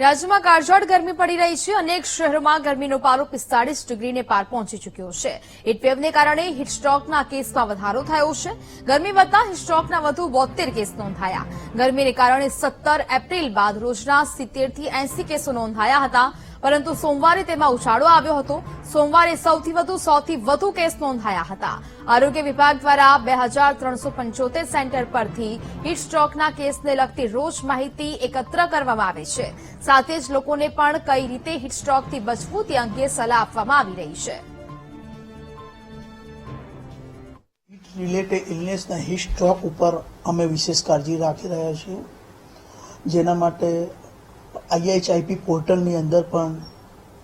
રાજ્યમાં કાળઝાળ ગરમી પડી રહી છે. અનેક શહેરોમાં ગરમીનો પારો પિસ્તાળીસ ડિગ્રીને પાર પહોંચી ચૂક્યો છે. હીટવેવને કારણે હીટસ્ટ્રોકના કેસમાં વધારો થયો છે. ગરમી વધતા હીટસ્ટ્રોકના વધુ બોતેર કેસ નોંધાયા. ગરમીને કારણે સત્તર એપ્રિલ બાદ રોજના સિત્તેરથી એંસી કેસો નોંધાયા હતા. પરંતુ સોમવારે તેમાં ઉછાળો આવ્યો હતો. સોમવારે સૌથી વધુ, સોથી વધુ કેસ નોંધાયા હતા. આરોગ્ય વિભાગ દ્વારા બે હજાર ત્રણસો પંચોતેર સેન્ટર પરથી હીટસ્ટ્રોકના કેસને લગતી રોજ માહિતી એકત્ર કરવામાં આવે છે. સાથે જ લોકોને પણ કઈ રીતે હીટસ્ટ્રોકથી બચવું તે અંગે સલાહ આપવામાં આવી રહી છે. રિલેટેડ ઇલનેસના હીટ સ્ટ્રોક ઉપર અમે વિશેષ કાળજી રાખી રહ્યા છીએ. જેના માટે આઈએચઆઈપી પોર્ટલની અંદર પણ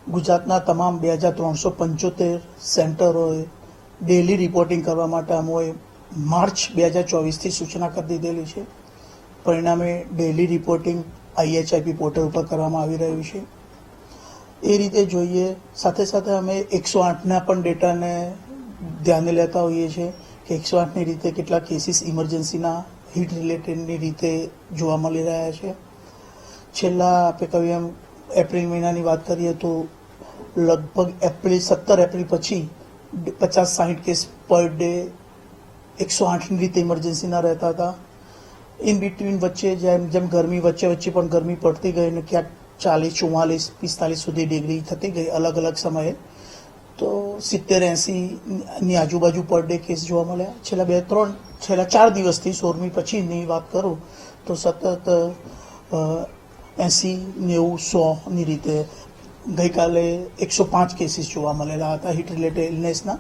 ગુજરાતના તમામ બે હજાર ત્રણસો પંચોતેર સેન્ટરોએ ડેલી રિપોર્ટિંગ કરવા માટે અમોએ માર્ચ બે હજાર ચોવીસથી સૂચના કરી દીધેલી છે. પરિણામે ડેલી રિપોર્ટિંગ આઈએચઆઈપી પોર્ટલ ઉપર કરવામાં આવી રહ્યું છે. એ રીતે જોઈએ, સાથે સાથે અમે એકસો આઠના પણ ડેટાને ધ્યાને લેતા હોઈએ છીએ કે એકસો આઠની રીતે કેટલા કેસીસ ઇમરજન્સીના હીટ રિલેટેડની રીતે જોવા મળી રહ્યા છે. છેલ્લા આપણે કહીએ એમ એપ્રિલ મહિનાની વાત કરીએ તો લગભગ એપ્રિલ, સત્તર એપ્રિલ પછી પચાસ સાઠ કેસ પર ડે એકસો આઠની રીતે ઇમરજન્સીના રહેતા હતા. ઇન બિટવીન વચ્ચે જેમ જેમ ગરમી વચ્ચે વચ્ચે પણ ગરમી પડતી ગઈ અને ક્યાંક ચાલીસ, ચુમ્માલીસ, પિસ્તાલીસ સુધી ડિગ્રી થતી ગઈ અલગ અલગ સમયે. તો સિત્તેર, એંસીની આજુબાજુ પર ડે કેસ જોવા મળ્યા. છેલ્લા બે, ત્રણ, છેલ્લા ચાર દિવસથી સોળમી પછીની વાત કરું તો સતત એંસી નેવું સોની રીતે ગઈકાલે એકસો પાંચ કેસીસ જોવા મળેલા હતા હીટ રિલેટેડ ઇલનેસના